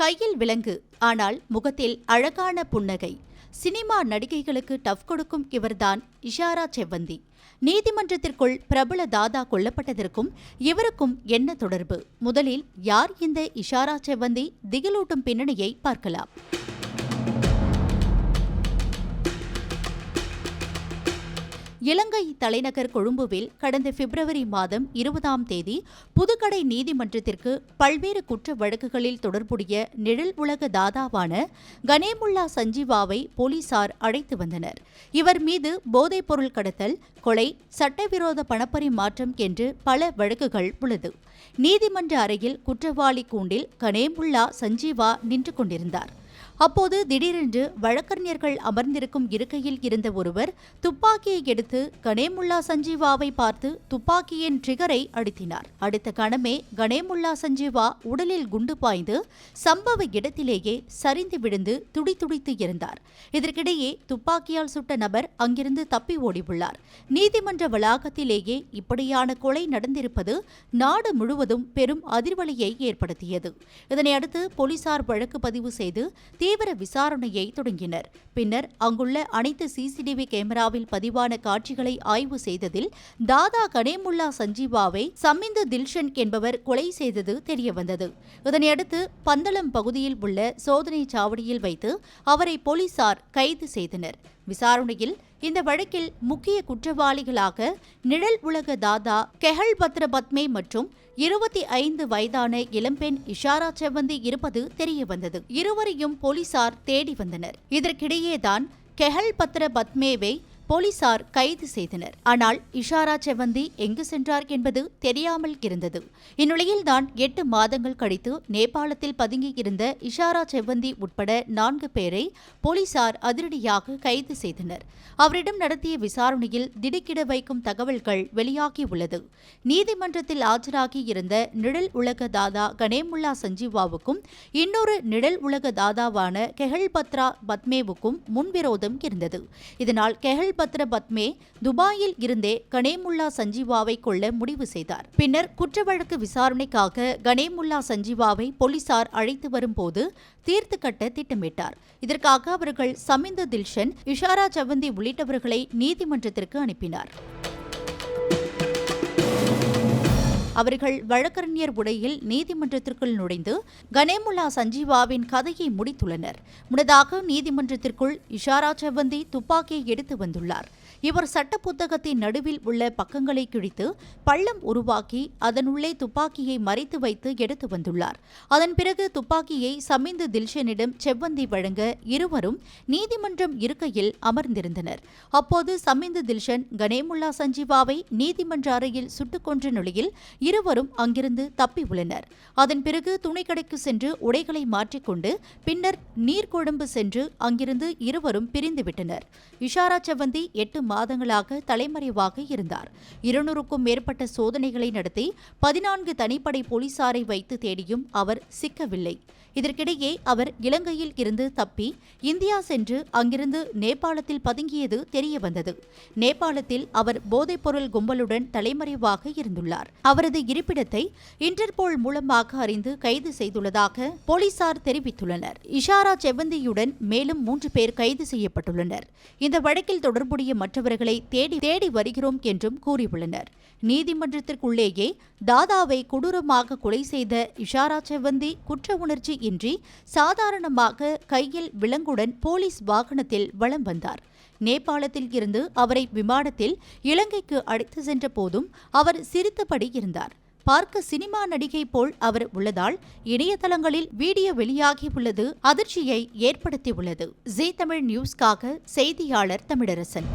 கையில் விலங்கு ஆனால் முகத்தில் அழகான புன்னகை. சினிமா நடிகைகளுக்கு டஃப் கொடுக்கும் இவர்தான் இஷாரா செவ்வந்தி. நீதிமன்றத்திற்குள் பிரபல தாதா கொல்லப்பட்டதற்கும் இவருக்கும் என்ன தொடர்பு? முதலில் யார் இந்த இஷாரா செவ்வந்தி? திகிலூட்டும் பின்னணியை பார்க்கலாம். இலங்கை தலைநகர் கொழும்புவில் கடந்த பிப்ரவரி மாதம் இருபதாம் தேதி புதுக்கடை நீதிமன்றத்திற்கு பல்வேறு குற்ற வழக்குகளில் தொடர்புடைய நிழல் உலக தாதாவான கனேமுல்லா சஞ்சீவாவை போலீசார் அழைத்து வந்தனர். இவர் மீது போதைப்பொருள் கடத்தல் கொலை சட்டவிரோத பணப்பரிமாற்றம் என்று பல வழக்குகள் உள்ளது. நீதிமன்ற அறையில் குற்றவாளி கூண்டில் கனேமுல்லா சஞ்சீவா நின்று கொண்டிருந்தார். அப்போது திடீரென்று வழக்கறிஞர்கள் அமர்ந்திருக்கும் இருக்கையில் இருந்த ஒருவர் துப்பாக்கியை எடுத்து கணேமுல்லா சஞ்சீவாவை பார்த்து துப்பாக்கியின் ட்ரிகரை அழுத்தினார் அடுத்த கணமே கணேமுல்லா சஞ்சீவா உடலில் குண்டு பாய்ந்து சம்பவ இடத்திலேயே சரிந்து விழுந்து துடிதுடித்து இருந்தார். இதற்கிடையே துப்பாக்கியால் சுட்ட நபர் அங்கிருந்து தப்பி ஓடியுள்ளார். நீதிமன்ற வளாகத்திலேயே இப்படியான கொலை நடந்திருப்பது நாடு முழுவதும் பெரும் அதிர்வலையை ஏற்படுத்தியது. இதனையடுத்து போலீசார் வழக்கு பதிவு செய்து தீவிர விசாரணையை தொடங்கினர். பின்னர் அங்குள்ள அனைத்து சிசிடிவி கேமராவில் பதிவான காட்சிகளை ஆய்வு செய்ததில் தாதா கனேமுல்லா சஞ்சீவாவை சம்மிந்து தில்ஷன் என்பவர் கொலை செய்தது தெரியவந்தது. இதனையடுத்து பந்தளம் பகுதியில் உள்ள சோதனை சாவடியில் வைத்து அவரை போலீசார் கைது செய்தனர். விசாரணையில் இந்த வழக்கில் முக்கிய குற்றவாளிகளாக நிழல் உலக தாதா கெஹல் பத்ர பத்மே மற்றும் இருபத்தி ஐந்து வயதான இளம்பெண் இஷாரா செவ்வந்தி இருப்பது தெரியவந்தது. இருவரையும் போலீசார் தேடி வந்தனர். இதற்கிடையேதான் கெஹல் பத்ர பத்மேவை போலீசார் கைது செய்தனர். ஆனால் இஷாரா செவந்தி எங்கு சென்றார் என்பது தெரியாமல் இருந்தது. இந்நிலையில்தான் எட்டு மாதங்கள் கழித்து நேபாளத்தில் பதுங்கியிருந்த இஷாரா செவ்வந்தி உட்பட நான்கு பேரை போலீசார் அதிரடியாக கைது செய்தனர். அவரிடம் நடத்திய விசாரணையில் திடுக்கிட வைக்கும் தகவல்கள் வெளியாகியுள்ளது நீதிமன்றத்தில் ஆஜராகி இருந்த நிழல் உலக தாதா கணேமுல்லா சஞ்சீவாவுக்கும் இன்னொரு நிழல் உலக தாதாவான கெஹல் பத்ரா பத்மேவுக்கும் முன்விரோதம் இருந்தது. இதனால் கெஹல் பத்ர பத்மே துபாயில் இருந்தே கனேமுல்லா சஞ்சீவாவை கொள்ள முடிவு செய்தார். பின்னர் குற்ற வழக்கு விசாரணைக்காக கனேமுல்லா சஞ்சீவாவை போலீசார் அழைத்து வரும்போது தீர்த்து கட்ட திட்டமிட்டார். இதற்காக அவர்கள் சமிந்த தில்ஷன் இஷாரா சவந்தி உள்ளிட்டவர்களை நீதிமன்றத்திற்கு அனுப்பினார். அவர்கள் வழக்கறிஞர் உடையில் நீதிமன்றத்திற்குள் நுழைந்து கனேமுல்லா சஞ்சீவாவின் கதையை முடித்துள்ளனர். முன்னதாக நீதிமன்றத்திற்குள் இஷாரா செவ்வந்தி துப்பாக்கியை எடுத்து வந்துள்ளார். இவர் சட்ட புத்தகத்தின் நடுவில் உள்ள பக்கங்களை கிழித்து பள்ளம் உருவாக்கி அதனுள்ளே துப்பாக்கியை மறைத்து வைத்து எடுத்து வந்துள்ளார். அதன் பிறகு துப்பாக்கியை சமிந்து தில்ஷனிடம் செவ்வந்தி வழங்க இருவரும் நீதிமன்றம் இருக்கையில் அமர்ந்திருந்தனர். அப்போது சமிந்து தில்ஷன் கனேமுல்லா சஞ்சீவாவை நீதிமன்ற அறையில் சுட்டுக் கொன்ற நிலையில் இருவரும் அங்கிருந்து தப்பி உள்ளனர். அதன் பிறகு துணைக்கடைக்கு சென்று உடைகளை மாற்றிக்கொண்டு பின்னர் நீர்கொழும்பு சென்று அங்கிருந்து இருவரும் பிரிந்துவிட்டனர் இஷாரா செவந்தி எட்டு மாதங்களாக தலைமறைவாக இருந்தார். இருநூறுக்கும் மேற்பட்ட சோதனைகளை நடத்தி பதினான்கு தனிப்படை போலீசாரை வைத்து தேடியும் அவர் சிக்கவில்லை. இதற்கிடையே அவர் இலங்கையில் இருந்து தப்பி இந்தியா சென்று அங்கிருந்து நேபாளத்தில் பதுங்கியது தெரியவந்தது. நேபாளத்தில் அவர் போதைப்பொருள் கும்பலுடன் தலைமறைவாக இருந்துள்ளார். அவரது இருப்பிடத்தை இன்டர்போல் மூலமாக அறிந்து கைது செய்துள்ளதாக போலீசார் தெரிவித்துள்ளனர். இஷாரா செவந்தியுடன் மேலும் மூன்று பேர் கைது செய்யப்பட்டுள்ளனர். இந்த வழக்கில் தொடர்புடைய மற்ற மற்றவர்களை தேடி தேடி வருகிறோம் என்றும் கூறியுள்ளனர். நீதிமன்றத்திற்குள்ளேயே தாதாவை கொடூரமாக கொலை செய்த இஷாரா செவந்தி குற்ற உணர்ச்சி இன்றி சாதாரணமாக கையில் விலங்குடன் போலீஸ் வாகனத்தில் வலம் வந்தார். நேபாளத்தில் இருந்து அவரை விமானத்தில் இலங்கைக்கு அழைத்து சென்ற போதும் அவர் சிரித்தபடி இருந்தார். பார்க்க சினிமா நடிகை போல் அவர் உள்ளதால் இணையதளங்களில் வீடியோ வெளியாகியுள்ளது அதிர்ச்சியை ஏற்படுத்தியுள்ளது. ஜி தமிழ் நியூஸ்காக செய்தியாளர் தமிழரசன்.